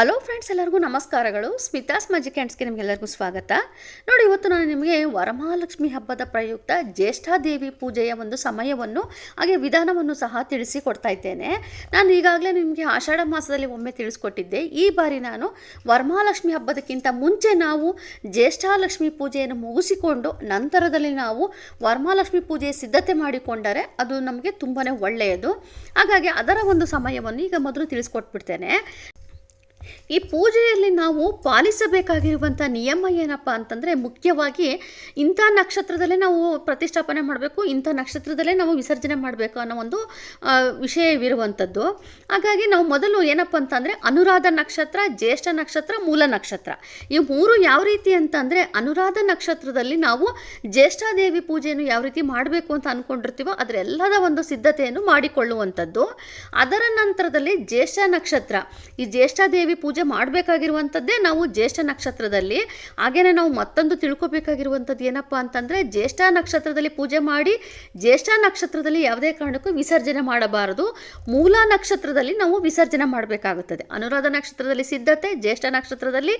Hello friends ಎಲ್ಲರಿಗೂ ನಮಸ್ಕಾರಗಳು. Smitha's magic ಹ್ಯಾಂಡ್ಸ್ಗೆ ನಿಮಗೆಲ್ಲರಿಗೂ ಸ್ವಾಗತ. ನೋಡಿ, ಇವತ್ತು ನಾನು ನಿಮಗೆ ವರಮಹಾಲಕ್ಷ್ಮಿ ಹಬ್ಬದ ಪ್ರಯುಕ್ತ ಜ್ಯೇಷ್ಠಾದೇವಿ ಪೂಜೆಯ ಒಂದು ಸಮಯವನ್ನು, ಹಾಗೆ ವಿಧಾನವನ್ನು ಸಹ ತಿಳಿಸಿಕೊಡ್ತಾ ಇದ್ದೇನೆ. ನಾನು ಈಗಾಗಲೇ ನಿಮಗೆ ಆಷಾಢ ಮಾಸದಲ್ಲಿ ಒಮ್ಮೆ ತಿಳಿಸ್ಕೊಟ್ಟಿದ್ದೆ. ಈ ಬಾರಿ ನಾನು ವರಮಹಾಲಕ್ಷ್ಮಿ ಹಬ್ಬದಕ್ಕಿಂತ ಮುಂಚೆ ನಾವು ಜ್ಯೇಷ್ಠಾಲಕ್ಷ್ಮಿ ಪೂಜೆಯನ್ನು ಮುಗಿಸಿಕೊಂಡು, ನಂತರದಲ್ಲಿ ನಾವು ವರಮಹಾಲಕ್ಷ್ಮಿ ಪೂಜೆಯ ಸಿದ್ಧತೆ ಮಾಡಿಕೊಂಡರೆ ಅದು ನಮಗೆ ತುಂಬಾ ಒಳ್ಳೆಯದು. ಹಾಗಾಗಿ ಅದರ ಒಂದು ಸಮಯವನ್ನು ಈಗ ಮೊದಲು ತಿಳಿಸ್ಕೊಟ್ಬಿಡ್ತೇನೆ. ಈ ಪೂಜೆಯಲ್ಲಿ ನಾವು ಪಾಲಿಸಬೇಕಾಗಿರುವಂಥ ನಿಯಮ ಏನಪ್ಪ ಅಂತಂದರೆ ಮುಖ್ಯವಾಗಿ ಇಂಥ ನಕ್ಷತ್ರದಲ್ಲೇ ನಾವು ಪ್ರತಿಷ್ಠಾಪನೆ ಮಾಡಬೇಕು, ಇಂಥ ನಕ್ಷತ್ರದಲ್ಲೇ ನಾವು ವಿಸರ್ಜನೆ ಮಾಡಬೇಕು ಅನ್ನೋ ಒಂದು ವಿಷಯವಿರುವಂಥದ್ದು. ಹಾಗಾಗಿ ನಾವು ಮೊದಲು ಏನಪ್ಪ ಅಂತಂದರೆ ಅನುರಾಧ ನಕ್ಷತ್ರ, ಜ್ಯೇಷ್ಠ ನಕ್ಷತ್ರ, ಮೂಲ ನಕ್ಷತ್ರ. ಈ ಮೂರು ಯಾವ ರೀತಿ ಅಂತಂದರೆ ಅನುರಾಧ ನಕ್ಷತ್ರದಲ್ಲಿ ನಾವು ಜ್ಯೇಷ್ಠಾದೇವಿ ಪೂಜೆಯನ್ನು ಯಾವ ರೀತಿ ಮಾಡಬೇಕು ಅಂತ ಅಂದ್ಕೊಂಡಿರ್ತೀವೋ ಅದರೆಲ್ಲದ ಒಂದು ಸಿದ್ಧತೆಯನ್ನು ಮಾಡಿಕೊಳ್ಳುವಂಥದ್ದು. ಅದರ ನಂತರದಲ್ಲಿ ಜ್ಯೇಷ್ಠ ನಕ್ಷತ್ರ. ಈ ಜ್ಯೇಷ್ಠಾದೇವಿ ಪೂಜೆ ಮಾಡಬೇಕಾಗಿರುವಂಥದ್ದೇ ನಾವು ಜ್ಯೇಷ್ಠ ನಕ್ಷತ್ರದಲ್ಲಿ. ಹಾಗೆಯೇ ನಾವು ಮತ್ತೊಂದು ತಿಳ್ಕೊಬೇಕಾಗಿರುವಂಥದ್ದು ಏನಪ್ಪ ಅಂತಂದರೆ, ಜ್ಯೇಷ್ಠ ನಕ್ಷತ್ರದಲ್ಲಿ ಪೂಜೆ ಮಾಡಿ, ಜ್ಯೇಷ್ಠ ನಕ್ಷತ್ರದಲ್ಲಿ ಯಾವುದೇ ಕಾರಣಕ್ಕೂ ವಿಸರ್ಜನೆ ಮಾಡಬಾರದು. ಮೂಲ ನಕ್ಷತ್ರದಲ್ಲಿ ನಾವು ವಿಸರ್ಜನೆ ಮಾಡಬೇಕಾಗುತ್ತದೆ. ಅನುರಾಧ ನಕ್ಷತ್ರದಲ್ಲಿ ಸಿದ್ಧತೆ, ಜ್ಯೇಷ್ಠ ನಕ್ಷತ್ರದಲ್ಲಿ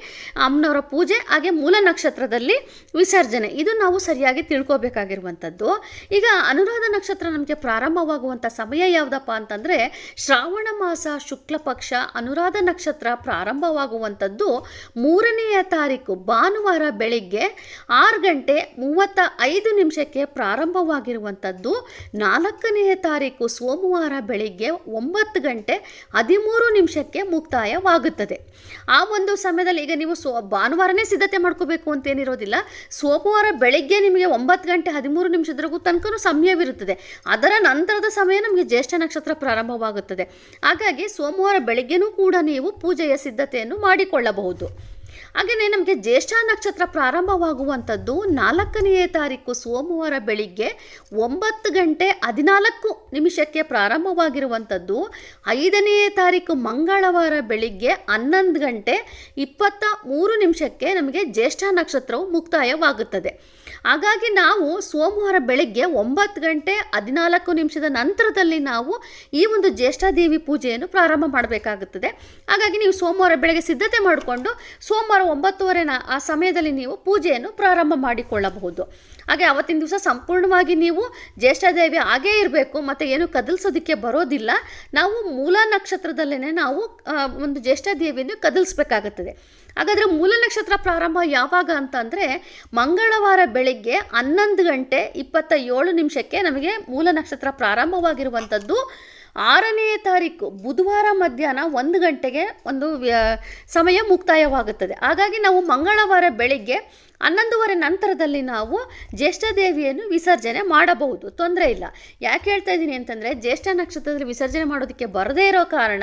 ಅಮ್ಮನವರ ಪೂಜೆ, ಹಾಗೆ ಮೂಲ ನಕ್ಷತ್ರದಲ್ಲಿ ವಿಸರ್ಜನೆ. ಇದು ನಾವು ಸರಿಯಾಗಿ ತಿಳ್ಕೊಬೇಕಾಗಿರುವಂಥದ್ದು. ಈಗ ಅನುರಾಧ ನಕ್ಷತ್ರ ನಮಗೆ ಪ್ರಾರಂಭವಾಗುವಂಥ ಸಮಯ ಯಾವುದಪ್ಪ ಅಂತಂದರೆ, ಶ್ರಾವಣ ಮಾಸ, ಶುಕ್ಲ ಪಕ್ಷ, ಅನುರಾಧ ನಕ್ಷತ್ರ ಪ್ರಾರಂಭವಾಗುವಂಥದ್ದು ಮೂರನೆಯ ತಾರೀಕು ಭಾನುವಾರ ಬೆಳಿಗ್ಗೆ ಆರು ಗಂಟೆ ಮೂವತ್ತ ಐದು ನಿಮಿಷಕ್ಕೆ ಪ್ರಾರಂಭವಾಗಿರುವಂಥದ್ದು. ನಾಲ್ಕನೆಯ ತಾರೀಕು ಸೋಮವಾರ ಬೆಳಿಗ್ಗೆ ಒಂಬತ್ತು ಗಂಟೆ ಹದಿಮೂರು ನಿಮಿಷಕ್ಕೆ ಮುಕ್ತಾಯವಾಗುತ್ತದೆ. ಆ ಒಂದು ಸಮಯದಲ್ಲಿ ಈಗ ನೀವು ಸೋ ಭಾನುವಾರನೇ ಸಿದ್ಧತೆ ಮಾಡ್ಕೋಬೇಕು ಅಂತೇನಿರೋದಿಲ್ಲ ಸೋಮವಾರ ಬೆಳಿಗ್ಗೆ ನಿಮಗೆ ಒಂಬತ್ತು ಗಂಟೆ ಹದಿಮೂರು ನಿಮಿಷದವರೆಗೂ ತನಕ ಸಮಯವಿರುತ್ತದೆ. ಅದರ ನಂತರದ ಸಮಯ ನಮಗೆ ಜ್ಯೇಷ್ಠ ನಕ್ಷತ್ರ ಪ್ರಾರಂಭವಾಗುತ್ತದೆ. ಹಾಗಾಗಿ ಸೋಮವಾರ ಬೆಳಿಗ್ಗೆನೂ ಕೂಡ ನೀವು ಸಿದ್ಧತೆಯನ್ನು ಮಾಡಿಕೊಳ್ಳಬಹುದು. ಹಾಗೆಯೇ ನಮಗೆ ಜ್ಯೇಷ್ಠ ನಕ್ಷತ್ರ ಪ್ರಾರಂಭವಾಗುವಂಥದ್ದು ನಾಲ್ಕನೆಯ ತಾರೀಕು ಸೋಮವಾರ ಬೆಳಿಗ್ಗೆ ಒಂಬತ್ತು ಗಂಟೆ ಹದಿನಾಲ್ಕು ನಿಮಿಷಕ್ಕೆ ಪ್ರಾರಂಭವಾಗಿರುವಂಥದ್ದು. ಐದನೆಯ ತಾರೀಕು ಮಂಗಳವಾರ ಬೆಳಿಗ್ಗೆ ಹನ್ನೊಂದು ಗಂಟೆ ಇಪ್ಪತ್ತ ಮೂರು ನಿಮಿಷಕ್ಕೆ ನಮಗೆ ಜ್ಯೇಷ್ಠ ನಕ್ಷತ್ರವು ಮುಕ್ತಾಯವಾಗುತ್ತದೆ. ಹಾಗಾಗಿ ನಾವು ಸೋಮವಾರ ಬೆಳಗ್ಗೆ ಒಂಬತ್ತು ಗಂಟೆ ಹದಿನಾಲ್ಕು ನಿಮಿಷದ ನಂತರದಲ್ಲಿ ನಾವು ಈ ಒಂದು ಜ್ಯೇಷ್ಠಾದೇವಿ ಪೂಜೆಯನ್ನು ಪ್ರಾರಂಭ ಮಾಡಬೇಕಾಗುತ್ತದೆ. ಹಾಗಾಗಿ ನೀವು ಸೋಮವಾರ ಬೆಳಗ್ಗೆ ಸಿದ್ಧತೆ ಮಾಡಿಕೊಂಡು ಸೋಮವಾರ ಒಂಬತ್ತುವರೆ ಆ ಸಮಯದಲ್ಲಿ ನೀವು ಪೂಜೆಯನ್ನು ಪ್ರಾರಂಭ ಮಾಡಿಕೊಳ್ಳಬಹುದು. ಹಾಗೆ ಅವತ್ತಿನ ದಿವಸ ಸಂಪೂರ್ಣವಾಗಿ ನೀವು ಜ್ಯೇಷ್ಠಾದೇವಿ ಹಾಗೇ ಇರಬೇಕು, ಮತ್ತು ಏನು ಕದಲ್ಸೋದಕ್ಕೆ ಬರೋದಿಲ್ಲ. ನಾವು ಮೂಲ ನಕ್ಷತ್ರದಲ್ಲೇ ನಾವು ಒಂದು ಜ್ಯೇಷ್ಠಾದೇವಿಯನ್ನು ಕದಲಿಸ್ಬೇಕಾಗುತ್ತದೆ. ಹಾಗಾದರೆ ಮೂಲ ನಕ್ಷತ್ರ ಪ್ರಾರಂಭ ಯಾವಾಗ ಅಂತಂದರೆ ಮಂಗಳವಾರ ಬೆಳಿಗ್ಗೆ ಹನ್ನೊಂದು ಗಂಟೆ ಇಪ್ಪತ್ತ ಏಳು ನಿಮಿಷಕ್ಕೆ ನಮಗೆ ಮೂಲ ನಕ್ಷತ್ರ ಪ್ರಾರಂಭವಾಗಿರುವಂಥದ್ದು ಆರನೇ ತಾರೀಕು ಬುಧವಾರ ಮಧ್ಯಾಹ್ನ ಒಂದು ಗಂಟೆಗೆ ಒಂದು ಸಮಯ ಮುಕ್ತಾಯವಾಗುತ್ತದೆ. ಹಾಗಾಗಿ ನಾವು ಮಂಗಳವಾರ ಬೆಳಿಗ್ಗೆ ಹನ್ನೊಂದುವರೆ ನಂತರದಲ್ಲಿ ನಾವು ಜ್ಯೇಷ್ಠ ದೇವಿಯನ್ನು ವಿಸರ್ಜನೆ ಮಾಡಬಹುದು. ತೊಂದರೆ ಇಲ್ಲ. ಯಾಕೆ ಹೇಳ್ತಾ ಇದ್ದೀನಿ ಅಂತಂದರೆ, ಜ್ಯೇಷ್ಠ ನಕ್ಷತ್ರದಲ್ಲಿ ವಿಸರ್ಜನೆ ಮಾಡೋದಕ್ಕೆ ಬರದೇ ಇರೋ ಕಾರಣ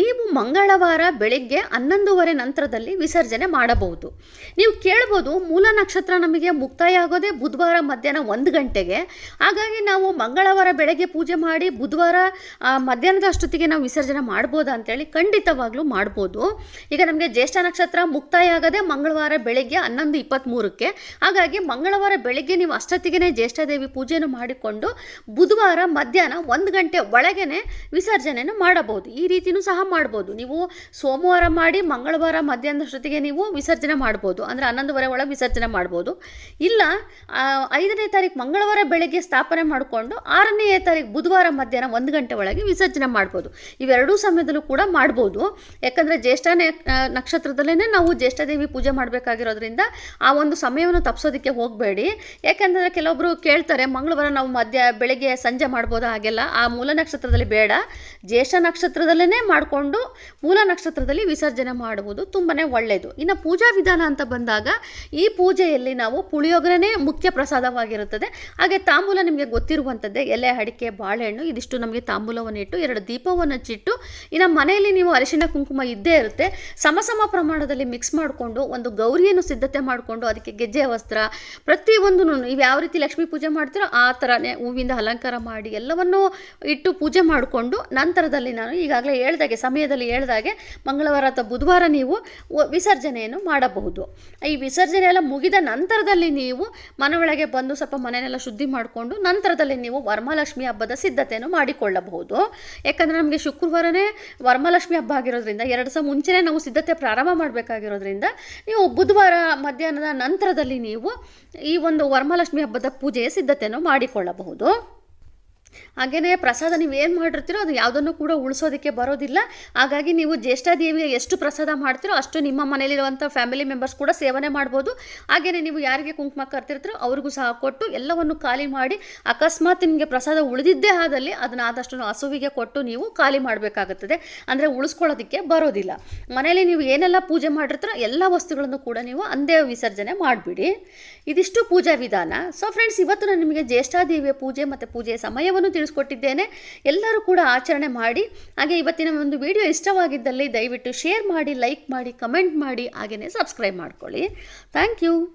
ನೀವು ಮಂಗಳವಾರ ಬೆಳಿಗ್ಗೆ ಹನ್ನೊಂದುವರೆ ನಂತರದಲ್ಲಿ ವಿಸರ್ಜನೆ ಮಾಡಬಹುದು. ನೀವು ಕೇಳ್ಬೋದು, ಮೂಲ ನಕ್ಷತ್ರ ನಮಗೆ ಮುಕ್ತಾಯ ಆಗೋದೇ ಬುಧವಾರ ಮಧ್ಯಾಹ್ನ ಒಂದು ಗಂಟೆಗೆ. ಹಾಗಾಗಿ ನಾವು ಮಂಗಳವಾರ ಬೆಳಗ್ಗೆ ಪೂಜೆ ಮಾಡಿ ಬುಧವಾರ ಮಧ್ಯಾಹ್ನದ ಅಷ್ಟೊತ್ತಿಗೆ ನಾವು ವಿಸರ್ಜನೆ ಮಾಡ್ಬೋದಾ ಅಂತೇಳಿ ಖಂಡಿತವಾಗ್ಲೂ ಮಾಡ್ಬೋದು. ಈಗ ನಮಗೆ ಜ್ಯೇಷ್ಠ ನಕ್ಷತ್ರ ಮುಕ್ತಾಯ ಆಗೋದೇ ಮಂಗಳವಾರ ಬೆಳಗ್ಗೆ ಹನ್ನೊಂದು ಇಪ್ಪತ್ತ್ಮೂರಕ್ಕೆ ಹಾಗಾಗಿ ಮಂಗಳವಾರ ಬೆಳಗ್ಗೆ ನೀವು ಅಷ್ಟೊತ್ತಿಗೆ ಜ್ಯೇಷ್ಠಾದೇವಿ ಪೂಜೆಯನ್ನು ಮಾಡಿಕೊಂಡು ಬುಧವಾರ ಮಧ್ಯಾಹ್ನ ಒಂದು ಗಂಟೆ ಒಳಗೇನೆ ವಿಸರ್ಜನೆಯನ್ನು ಮಾಡಬಹುದು. ಈ ರೀತಿಯೂ ಸಹ ಮಾಡ್ಬೋದು. ನೀವು ಸೋಮವಾರ ಮಾಡಿ, ಮಂಗಳವಾರ ಮಧ್ಯಾಹ್ನದಷ್ಟೊತ್ತಿಗೆ ನೀವು ವಿಸರ್ಜನೆ ಮಾಡ್ಬೋದು. ಅಂದರೆ ಹನ್ನೊಂದುವರೆ ಒಳಗೆ ವಿಸರ್ಜನೆ ಮಾಡ್ಬೋದು. ಇಲ್ಲ ಐದನೇ ತಾರೀಕು ಮಂಗಳವಾರ ಬೆಳಗ್ಗೆ ಸ್ಥಾಪನೆ ಮಾಡಿಕೊಂಡು ಆರನೇ ತಾರೀಕು ಬುಧವಾರ ಮಧ್ಯಾಹ್ನ ಒಂದು ಗಂಟೆ ಒಳಗೆ ವಿಸರ್ಜನೆ ಮಾಡ್ಬೋದು. ಇವೆರಡೂ ಸಮಯದಲ್ಲೂ ಕೂಡ ಮಾಡ್ಬೋದು. ಯಾಕಂದರೆ ಜ್ಯೇಷ್ಠ ನಕ್ಷತ್ರದಲ್ಲೇ ನಾವು ಜ್ಯೇಷ್ಠದೇವಿ ಪೂಜೆ ಮಾಡಬೇಕಾಗಿರೋದ್ರಿಂದ ಆ ಒಂದು ಸಮಯವನ್ನು ತಪ್ಪಿಸೋದಕ್ಕೆ ಹೋಗಬೇಡಿ. ಯಾಕಂದರೆ ಕೆಲವೊಬ್ಬರು ಕೇಳ್ತಾರೆ, ಮಂಗಳವಾರ ನಾವು ಮಧ್ಯ, ಬೆಳಗ್ಗೆ ಸಂಜೆ ಮಾಡ್ಬೋದು ಹಾಗೆಲ್ಲ? ಆ ಮೂಲ ನಕ್ಷತ್ರದಲ್ಲಿ ಬೇಡ. ಜ್ಯೇಷ್ಠ ನಕ್ಷತ್ರದಲ್ಲೇ ಮಾಡಿಕೊಂಡು ಮೂಲ ನಕ್ಷತ್ರದಲ್ಲಿ ವಿಸರ್ಜನೆ ಮಾಡುವುದು ತುಂಬಾ ಒಳ್ಳೆಯದು ಇನ್ನು ಪೂಜಾ ವಿಧಾನ ಅಂತ ಬಂದಾಗ ಈ ಪೂಜೆಯಲ್ಲಿ ನಾವು ಪುಳಿಯೋಗರೆನೇ ಮುಖ್ಯ ಪ್ರಸಾದವಾಗಿರುತ್ತದೆ. ಹಾಗೆ ತಾಂಬೂಲ ನಿಮಗೆ ಗೊತ್ತಿರುವಂಥದ್ದೇ ಎಲೆ, ಅಡಿಕೆ, ಬಾಳೆಹಣ್ಣು, ಇದಿಷ್ಟು ನಮಗೆ ತಾಂಬೂಲವನ್ನು ಇಟ್ಟು, ಎರಡು ದೀಪವನ್ನು ಹಚ್ಚಿಟ್ಟು, ಇನ್ನು ಮನೆಯಲ್ಲಿ ನೀವು ಅರಿಶಿಣ ಕುಂಕುಮ ಇದ್ದೇ ಇರುತ್ತೆ. ಸಮ ಸಮ ಪ್ರಮಾಣದಲ್ಲಿ ಮಿಕ್ಸ್ ಮಾಡಿಕೊಂಡು, ಒಂದು ಗೌರಿಯನ್ನು ಸಿದ್ಧತೆ ಮಾಡಿಕೊಂಡು, ಅದಕ್ಕೆ ಗೆಜ್ಜೆ, ವಸ್ತ್ರ ಪ್ರತಿಯೊಂದು ನೀವು ಯಾವ ರೀತಿ ಲಕ್ಷ್ಮೀ ಪೂಜೆ ಮಾಡ್ತೀರೋ ಆ ಥರನೇ ಹೂವಿಂದ ಅಲಂಕಾರ ಮಾಡಿ ಎಲ್ಲವನ್ನೂ ಇಟ್ಟು ಪೂಜೆ ಮಾಡಿಕೊಂಡು, ನಂತರದಲ್ಲಿ ನಾನು ಈಗಾಗಲೇ ಹೇಳ್ದ ಹೇಳ್ದಾಗೆ, ಸಮಯದಲ್ಲಿ ಹೇಳಿದಾಗೆ ಮಂಗಳವಾರ ಅಥವಾ ಬುಧವಾರ ನೀವು ವಿಸರ್ಜನೆಯನ್ನು ಮಾಡಬಹುದು. ಈ ವಿಸರ್ಜನೆ ಎಲ್ಲ ಮುಗಿದ ನಂತರದಲ್ಲಿ ನೀವು ಮನೆಯೊಳಗೆ ಬಂದು ಸ್ವಲ್ಪ ಮನೆಯನ್ನೆಲ್ಲ ಶುದ್ಧಿ ಮಾಡಿಕೊಂಡು ನಂತರದಲ್ಲಿ ನೀವು ವರಮಹಾಲಕ್ಷ್ಮಿ ಹಬ್ಬದ ಸಿದ್ಧತೆಯನ್ನು ಮಾಡಿಕೊಳ್ಳಬಹುದು. ಯಾಕಂದರೆ ನಮಗೆ ಶುಕ್ರವಾರನೇ ವರಮಹಾಲಕ್ಷ್ಮಿ ಹಬ್ಬ ಆಗಿರೋದ್ರಿಂದ, ಎರಡು ಸಹ ಮುಂಚೆನೇ ನಾವು ಸಿದ್ಧತೆ ಪ್ರಾರಂಭ ಮಾಡಬೇಕಾಗಿರೋದ್ರಿಂದ, ನೀವು ಬುಧವಾರ ಮಧ್ಯಾಹ್ನದ ನಂತರದಲ್ಲಿ ನೀವು ಈ ಒಂದು ವರಮಹಾಲಕ್ಷ್ಮಿ ಹಬ್ಬದ ಪೂಜೆಯ ಸಿದ್ಧತೆಯನ್ನು ಮಾಡಿಕೊಳ್ಳಬಹುದು. ಹಾಗೆಯೇ ಪ್ರಸಾದ ನೀವು ಏನು ಮಾಡಿರ್ತೀರೋ ಅದು ಯಾವುದನ್ನು ಕೂಡ ಉಳಿಸೋದಕ್ಕೆ ಬರೋದಿಲ್ಲ. ಹಾಗಾಗಿ ನೀವು ಜ್ಯೇಷ್ಠಾದೇವಿಗೆ ಎಷ್ಟು ಪ್ರಸಾದ ಮಾಡ್ತೀರೋ ಅಷ್ಟು ನಿಮ್ಮ ಮನೆಯಲ್ಲಿರುವಂಥ ಫ್ಯಾಮಿಲಿ ಮೆಂಬರ್ಸ್ ಕೂಡ ಸೇವನೆ ಮಾಡ್ಬೋದು. ಹಾಗೆಯೇ ನೀವು ಯಾರಿಗೆ ಕುಂಕುಮ ಕರ್ತಿರ್ತೀರೋ ಅವ್ರಿಗೂ ಸಹ ಕೊಟ್ಟು ಎಲ್ಲವನ್ನು ಖಾಲಿ ಮಾಡಿ ಅಕಸ್ಮಾತ್ ನಿಮಗೆ ಪ್ರಸಾದ ಉಳಿದಿದ್ದೇ ಆದಲ್ಲಿ ಅದನ್ನು ಆದಷ್ಟು ಹಸುವಿಗೆ ಕೊಟ್ಟು ನೀವು ಖಾಲಿ ಮಾಡಬೇಕಾಗುತ್ತದೆ. ಅಂದರೆ ಉಳಿಸ್ಕೊಳ್ಳೋದಕ್ಕೆ ಬರೋದಿಲ್ಲ. ಮನೆಯಲ್ಲಿ ನೀವು ಏನೆಲ್ಲ ಪೂಜೆ ಮಾಡಿರ್ತೀರೋ ಎಲ್ಲ ವಸ್ತುಗಳನ್ನು ಕೂಡ ನೀವು ಅಂದೇ ವಿಸರ್ಜನೆ ಮಾಡಿಬಿಡಿ. ಇದಿಷ್ಟು ಪೂಜಾ ವಿಧಾನ. ಸೊ ಫ್ರೆಂಡ್ಸ್ ಇವತ್ತು ನಾನು ನಿಮಗೆ ಜ್ಯೇಷ್ಠಾದೇವಿಯ ಪೂಜೆ ಮತ್ತು ಪೂಜೆಯ ಸಮಯವನ್ನು ತಿಳಿಸ್ಕೊಟ್ಟಿದ್ದೇನೆ. ಎಲ್ಲರೂ ಕೂಡ ಆಚರಣೆ ಮಾಡಿ. ಹಾಗೆ ಇವತ್ತಿನ ಒಂದು ವಿಡಿಯೋ ಇಷ್ಟವಾಗಿದ್ದಲ್ಲಿ ದಯವಿಟ್ಟು ಶೇರ್ ಮಾಡಿ, ಲೈಕ್ ಮಾಡಿ, ಕಮೆಂಟ್ ಮಾಡಿ, ಹಾಗೆಯೇ ಸಬ್ಸ್ಕ್ರೈಬ್ ಮಾಡ್ಕೊಳ್ಳಿ. Thank you.